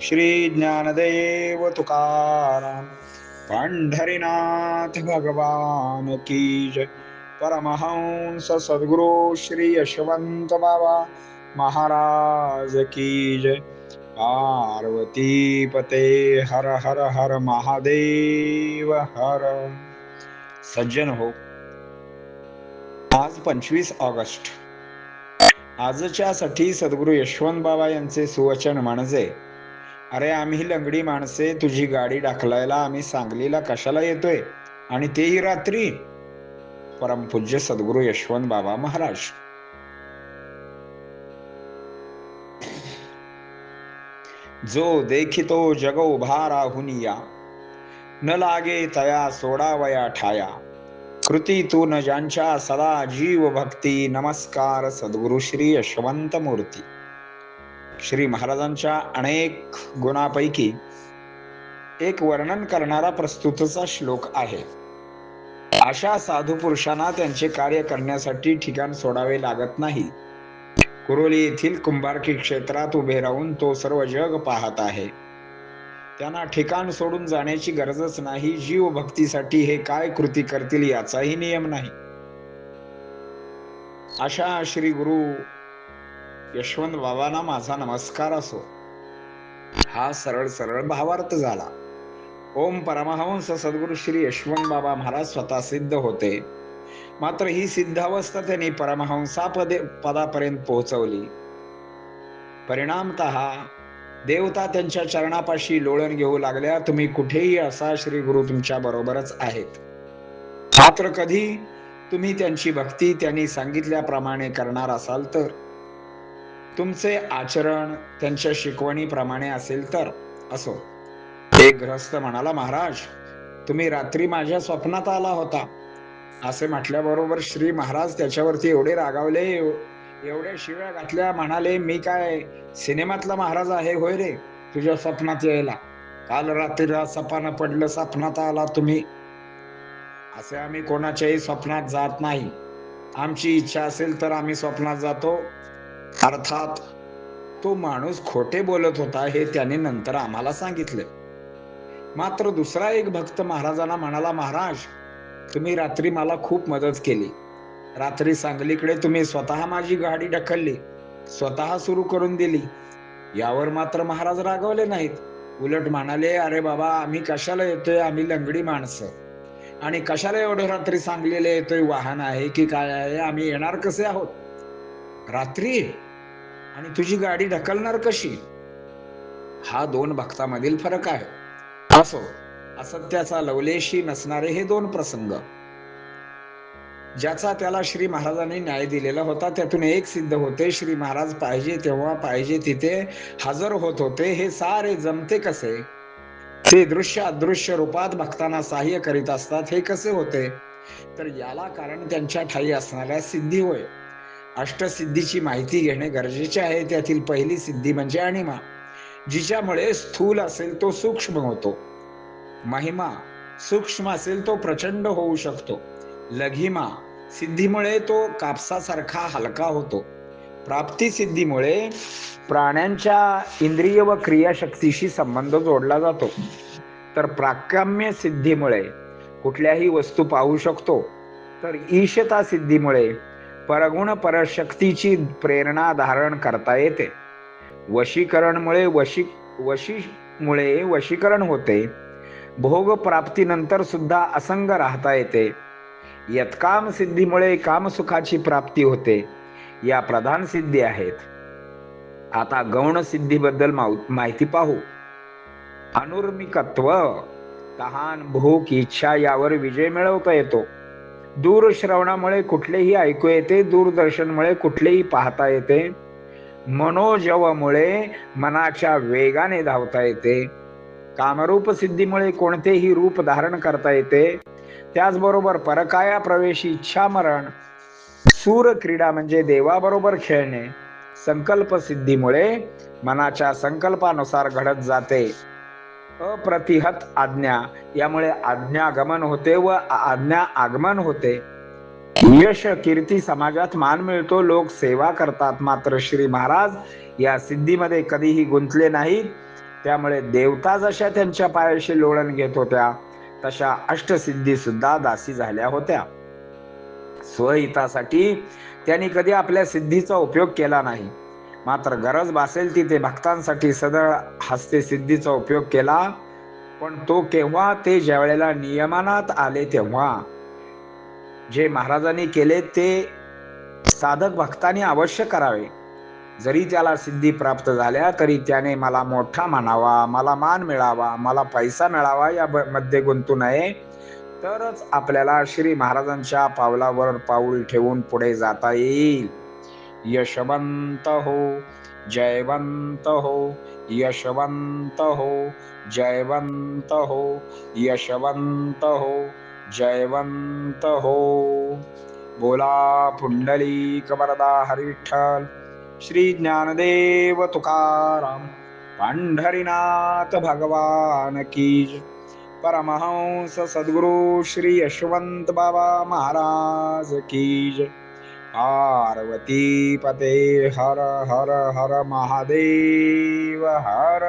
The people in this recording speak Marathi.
श्री ज्ञानदेव तुकाराम पंढरीनाथ भगवान की जय। परमहंस सद्गुरु श्री यशवंत बाबा महाराज की जय। पार्वती पते हर हर हर महादेव हर। सज्जन हो। आज पंचवीस ऑगस्ट। आजच्या साठी सद्गुरु यशवंत बाबा यांचे सुवचन म्हणजे अरे आम्ही लंगडी माणसे तुझी गाडी ढकलायला आम्ही सांगलीला कशाला येतोय? आणि तेही रात्री. परमपूज्य सद्गुरु यशवंत बाबा महाराज. जो देखितो जग उभा राहुनिया न लागे तया सोडावया ठाया. कृती तू न ज्यांच्या सदा जीव भक्ती नमस्कार सद्गुरु श्री यशवंत मूर्ती. श्री महाराजांच्या अनेक गुणापैकी एक वर्णन करणारा प्रस्तुतचा श्लोक आहे. अशा साधू पुरुषांना त्यांचे कार्य करण्यासाठी ठिकाण सोडावे लागत नाही. कुरोली येथील कुंभारकी क्षेत्रात उभे राहून तो सर्व जग पाहत आहे. त्यांना ठिकाण सोडून जाण्याची गरजच नाही जीव भक्तीसाठी हे काय कृती करतील याचाही नियम नाही. अशा श्री गुरु यशवंत बाबांना माझा नमस्कार असो. हा सरळ सरळ भावार्थ झाला. ओम परमहंस सद्गुरु श्री यशवंत बाबा महाराज स्वतः सिद्ध होते. मात्र ही सिद्धावस्था त्यांनी परमहंसा पदे पदापर्यंत पोहोचवली. परिणामत देवता त्यांच्या चरणापाशी लोळण घेऊ लागल्या. तुम्ही कुठेही असा श्री गुरु तुमच्या बरोबरच आहेत. मात्र कधी तुम्ही त्यांची भक्ती त्यांनी सांगितल्याप्रमाणे करणार असाल तर? तुमचे आचरण त्यांच्या शिकवणीप्रमाणे असेल तर असो. एक ग्रस्त म्हणाला महाराज तुम्ही रात्री माझ्या स्वप्नात आला होता. असे म्हटल्याबरोबर श्री महाराज त्याच्यावरती एवढे रागावले एव- एवढ्या शिव्या घातल्या म्हणाले मी काय सिनेमातला महाराज आहे होय रे तुझ्या स्वप्नात यायला? काल रात्री सपानं पडलं स्वप्नात आला तुम्ही. असे आम्ही कोणाच्याही स्वप्नात जात नाही. आमची इच्छा असेल तर आम्ही स्वप्नात जातो. अर्थात तो माणूस खोटे बोलत होता हे त्याने नंतर आम्हाला सांगितलं. मात्र दुसरा एक भक्त महाराजांना म्हणाला महाराज तुम्ही रात्री मला खूप मदत केली. रात्री सांगलीकडे तुम्ही स्वतः माझी गाडी ढकलली स्वतः सुरू करून दिली. यावर मात्र महाराज रागवले नाहीत. उलट म्हणाले अरे बाबा आम्ही कशाला येतोय? आम्ही लंगडी माणसं. आणि कशाला एवढं रात्री सांगलीला येतोय? वाहन आहे की काय आहे? आम्ही येणार कसे आहोत? रात्री? आणि तुझी गाडी ढकलणार कशी? हा दोन भक्तामधील फरक आहे. असो असत्याचा लवलेशी नसणारे हे दोन प्रसंग. ज्याचा त्याला श्री महाराजांनी न्याय दिलेला होता त्यातून एक सिद्ध होते श्री महाराज पाहिजे तेव्हा पाहिजे तिथे हजर होत होते हे सारे जमते कसे? ते दृश्य अदृश्य रूपात भक्तांना सहाय्य करीत असतात हे कसे होते? तर याला कारण त्यांच्या ठाई असणाऱ्या सिद्धी होय. अष्टसिद्धीची माहिती घेणे गरजेचे आहे. त्यातील पहिली सिद्धी म्हणजे अणिमा जिच्यामुळे स्थूल असेल तो सूक्ष्म होतो. महिमा सूक्ष्म असेल तो प्रचंड होऊ शकतो. लघिमा सिद्धीमुळे तो कापसासारखा हलका होतो. प्राप्ती सिद्धीमुळे प्राण्यांच्या इंद्रिय व क्रियाशक्तीशी संबंध जोडला जातो. तर प्राकाम्य सिद्धीमुळे कुठल्याही वस्तू पाहू शकतो. तर ईशता सिद्धीमुळे परगुण परशक्तीची प्रेरणा धारण करता येते. वशीकरणमुळे वशी वशीमुळे वशीकरण होते. भोग प्राप्तीनंतर सुद्धा असंग राहता येते. यत्काम सिद्धीमुळे कामसुखाची प्राप्ती होते. या प्रधान सिद्धी आहेत. आता गौण सिद्धीबद्दल माहिती पाहू. अनुर्मिकत्व तहान भूक इच्छा यावर विजय मिळवता येतो. दूरश्रवणामुळे कुठलेही ऐकू येते दूरदर्शनमुळे कुठलेही पाहता येते. मनोजवमुळे मनाच्या वेगाने धावता येते. कामरूप सिद्धीमुळे कोणतेही रूप धारण करता येते. त्याचबरोबर परकाया प्रवेश इच्छा मरण सूर क्रीडा म्हणजे देवाबरोबर खेळणे संकल्प सिद्धीमुळे मनाच्या संकल्पानुसार घडत जाते. अप्रतिहत आज्ञा. यामुळे आज्ञागमन होते व आज्ञा आगमन होते. यश कीर्ती समाजात मान मिळतो. लोक सेवा करतात. मात्र श्री महाराज या सिद्धीमध्ये कधीही गुंतले नाहीत. त्यामुळे देवता जशा त्यांच्या पायाशी लोळण घेत होत्या तशा अष्टसिद्धी सुद्धा दासी झाल्या होत्या. स्वहितासाठी त्यांनी कधी आपल्या सिद्धीचा उपयोग केला नाही. मात्र गरज भासेल तिथे भक्तांसाठी सदळ हस्ते सिद्धीचा उपयोग केला. पण तो केव्हा ते ज्यावेळेला नियमानात आले तेव्हा. जे महाराजांनी केले ते साधक भक्तांनी अवश्य करावे. जरी त्याला सिद्धी प्राप्त झाल्या तरी त्याने मला मोठा मानावा मला मान मिळावा मला पैसा मिळावा या ब- मध्ये गुंतू नये. तरच आपल्याला श्री महाराजांच्या पावलावर पाऊल ठेवून पुढे जाता येईल. यशवंत हो जयवंत हो यशवंत हो जयवंत हो यशवंत हो जयवंत हो बोला पुंडली कमरदा हरिठ्ठल श्री ज्ञानदेव तुकाराम पांढरीनाथ भगवान की परमहंस सद्गुरु श्री यशवंत बाबा महाराज की जय। पार्वती पते हर हर हर महादेव हर।